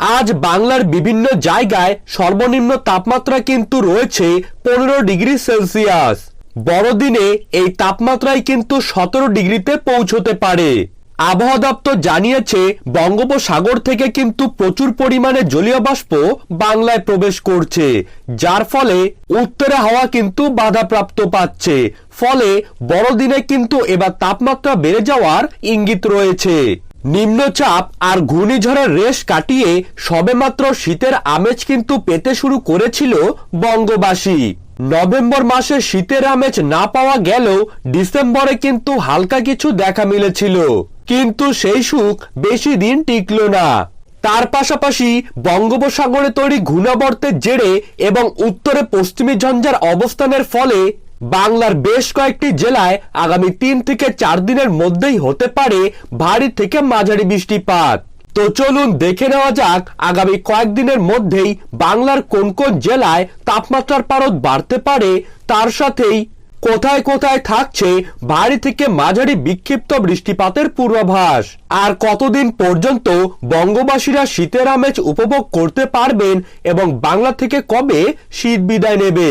আজ বাংলার বিভিন্ন জায়গায় সর্বনিম্ন তাপমাত্রা কিন্তু রয়েছে পনেরো ডিগ্রি সেলসিয়াস। বড়দিনে এই তাপমাত্রায় কিন্তু সতেরো ডিগ্রিতে পৌঁছতে পারে। আবহাওয়া দপ্তর জানিয়েছে, বঙ্গোপসাগর থেকে কিন্তু প্রচুর পরিমাণে জলীয় বাষ্প বাংলায় প্রবেশ করছে, যার ফলে উত্তরে হাওয়া কিন্তু বাধাপ্রাপ্ত পাচ্ছে। ফলে বড়দিনে কিন্তু এবার তাপমাত্রা বেড়ে যাওয়ার ইঙ্গিত রয়েছে। নিম্নচাপ আর ঘূর্ণিঝড়ের রেশ কাটিয়ে সবেমাত্র শীতের আমেজ কিন্তু পেতে শুরু করেছিল বঙ্গবাসী। নভেম্বর মাসে শীতের আমেজ না পাওয়া গেলেও ডিসেম্বরে কিন্তু হালকা কিছু দেখা মিলেছিল। কিন্তু সেই সুখ বেশি দিন টিকল না। তার পাশাপাশি বঙ্গোপসাগরে তৈরি ঘূর্ণাবর্তের জেরে এবং উত্তরে পশ্চিমী ঝঞ্ঝার অবস্থানের ফলে বাংলার বেশ কয়েকটি জেলায় আগামী তিন থেকে চার দিনের মধ্যেই হতে পারে ভারী থেকে মাঝারি বৃষ্টিপাত। তো চলুন দেখে নেওয়া যাক আগামী কয়েকদিনের মধ্যেই বাংলার কোন কোন জেলায় তাপমাত্রার পারদ বাড়তে পারে, তার সাথেই কোথায় কোথায় থাকছে ভারী থেকে মাঝারি বিক্ষিপ্ত বৃষ্টিপাতের পূর্বাভাস। আর কতদিন পর্যন্ত বঙ্গবাসীরা শীতের আমেজ উপভোগ করতে পারবেন এবং বাংলা থেকে কবে শীত বিদায় নেবে?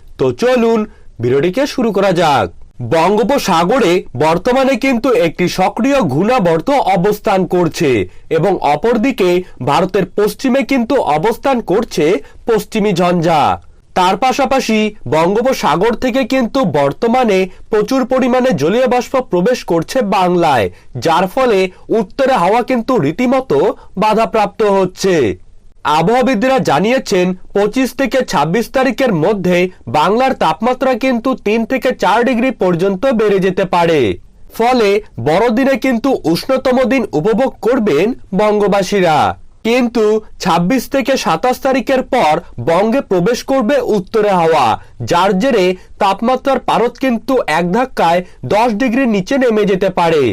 তো চলুন ভিডিওটিকে শুরু করা যাক। বঙ্গোপসাগরে বর্তমানে কিন্তু একটি সক্রিয় ঘূর্ণাবর্ত অবস্থান করছে এবং অপরদিকে ভারতের পশ্চিমে কিন্তু অবস্থান করছে পশ্চিমী ঝঞ্ঝা। তার পাশাপাশি বঙ্গোপসাগর থেকে কিন্তু বর্তমানে প্রচুর পরিমাণে জলীয় বাষ্প প্রবেশ করছে বাংলায়, যার ফলে উত্তরে হাওয়া কিন্তু রীতিমতো বাধাপ্রাপ্ত হচ্ছে। আবহাওয়াবিদরা জানিয়েছেন, পঁচিশ থেকে ২৬ তারিখের মধ্যে বাংলার তাপমাত্রা কিন্তু তিন থেকে চার ডিগ্রি পর্যন্ত বেড়ে যেতে পারে। ফলে বড়দিনে কিন্তু উষ্ণতম দিন উপভোগ করবেন বঙ্গবাসীরা। কিন্তু ২৬ থেকে সাতাশ তারিখের পর বঙ্গে প্রবেশ করবে উত্তরে হাওয়া, যার জেরে তাপমাত্রার পারদ কিন্তু এক ধাক্কায় দশ ডিগ্রির নিচে নেমে যেতে পারে।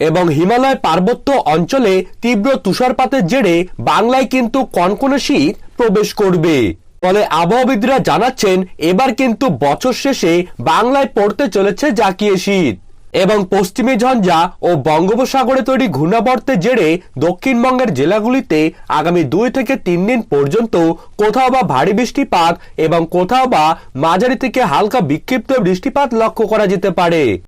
এবং হিমালয় পার্বত্য অঞ্চলে তীব্র তুষারপাতের জেরে বাংলায় কিন্তু কনকনে শীত প্রবেশ করবে। ফলে আবহাওয়াবিদরা জানাচ্ছেন, এবার কিন্তু বছর শেষে বাংলায় পড়তে চলেছে জাকিয়ে শীত। এবং পশ্চিমী ঝঞ্ঝা ও বঙ্গোপসাগরে তৈরি ঘূর্ণাবর্তের জেরে দক্ষিণবঙ্গের জেলাগুলিতে আগামী দুই থেকে তিন দিন পর্যন্ত কোথাও বা ভারী বৃষ্টিপাত এবং কোথাও বা মাঝারি থেকে হালকা বিক্ষিপ্ত বৃষ্টিপাত লক্ষ্য করা যেতে পারে।